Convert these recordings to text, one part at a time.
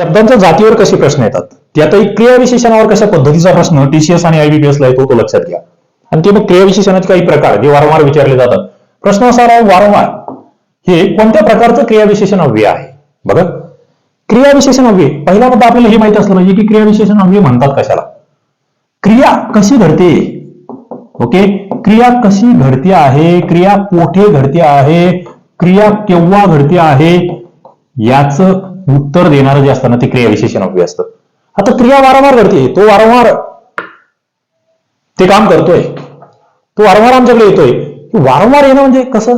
शब्दांच्या जातीवर कसे प्रश्न येतात? त्यातही क्रियाविशेषणावर कशा पद्धतीचा प्रश्न टीसीएस आणि आयबीपीएस ला येतो तो लक्षात घ्या. आणि ते मग क्रियाविशेषणाचे काही प्रकार जे वारंवार विचारले जातात. प्रश्न असा राव वारंवार हे कोणत्या प्रकारचं क्रियाविशेषण अव्यय आहे? बघा. क्रियाविशेषण अव्यय पहिला मुद्दा आपल्याला हे माहीत असलं पाहिजे की क्रियाविशेषण अव्यय म्हणतात कशाला? क्रिया कशी घडते? ओके? क्रिया कशी घडते आहे? क्रिया कोठे घडते आहे? क्रिया केव्हा घडते आहे? याच उत्तर देणारं जे असतं ना ते क्रियाविशेषण अव्यय असतं. आता क्रिया वारंवार घडते. तो वारंवार ते काम करतोय. तो वारंवार आमच्याकडे येतोय. वारंवार येणं म्हणजे कसं?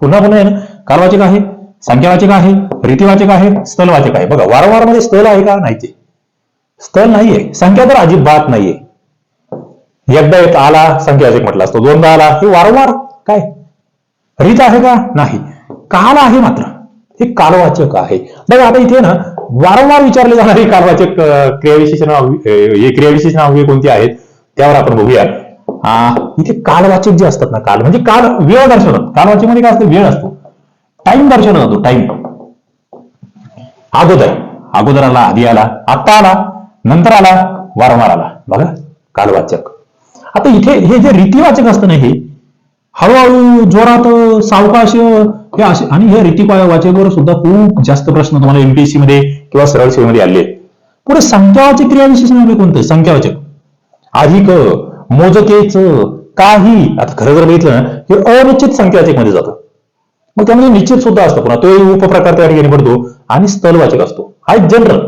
पुन्हा पुन्हा येणं. कालवाचक आहे संख्यावाचक आहे रीतिवाचक आहे स्थलवाचक आहे. बघा वारंवारमध्ये स्थल आहे का? नाही ते. स्थल नाहीये संख्या तर अजिबात नाहीये एकदा येत आला संख्यावाचक म्हटलं असतो. दोनदा आला. हे वारंवार काय? रीत आहे का? नाही. काल आहे मात्र. हे कालवाचक आहे. बघा आता इथे ना वारंवार विचारले जाणारे कालवाचक क्रियाविशेषण हे क्रियाविशेषण अव्यय कोणते आहेत? त्यावर आपण बघूया. इथे कालवाचक जे असतात ना काल म्हणजे काल वेळ दर्शवतात कालवाचकमध्ये काय असतं? वेळ असतो. टाइम दर्शवला जातो टाइम अगोदर अगोदर आला आधी आला आत्ता आला नंतर आला वारंवार आला. बघा कालवाचक. आता इथे हे जे रीतिवाचक असतं ना हे हळूहळू जोरात सावकाश हे असे आणि हे रीतिवाचकवर सुद्धा खूप जास्त प्रश्न तुम्हाला एमपीएससी मध्ये किंवा सरळ सेवेमध्ये आले पुढे संख्यावाचक क्रियाविशेषण म्हणजे कोणतं? संख्यावाचक. अधिक मोजकेच काही. आता खरं जर बघितलं ना हे अनिश्चित संख्यावाचकमध्ये जातं. मग त्यामध्ये निश्चित सुद्धा असतो. पुन्हा तो उपप्रकार त्या ठिकाणी पडतो आणि स्थलवाचक असतो. हा एक जनरल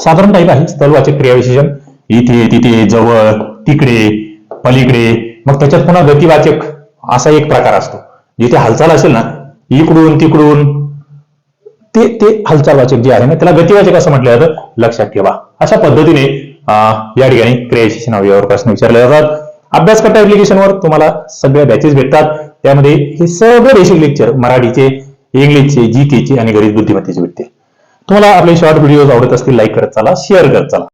साधारण टाईप आहे. स्थलवाचक क्रियाविशेषण. इथे तिथे जवळ तिकडे पलीकडे. मग त्याच्यात पुन्हा गतिवाचक. असा एक प्रकार असतो. जिथे हालचाल असेल ना इकडून तिकडून ते ते हालचालवाचक जे आहे ना त्याला गतिवाचक असं म्हटलं जातं. लक्षात ठेवा. अशा पद्धतीने या ठिकाणी क्रिएशन अवयवावर प्रश्न विचारले जातात. अभ्यास करता ऍप्लिकेशनवर तुम्हाला सगळ्या बॅचेस भेटतात. त्यामध्ये हे सगळे बेसिक लेक्चर मराठीचे इंग्लिशचे जीकेचे आणि गरीब बुद्धिमत्तेचे भेटते तुम्हाला आपले शॉर्ट व्हिडिओज आवडत असतील लाईक करत चला शेअर करत चला.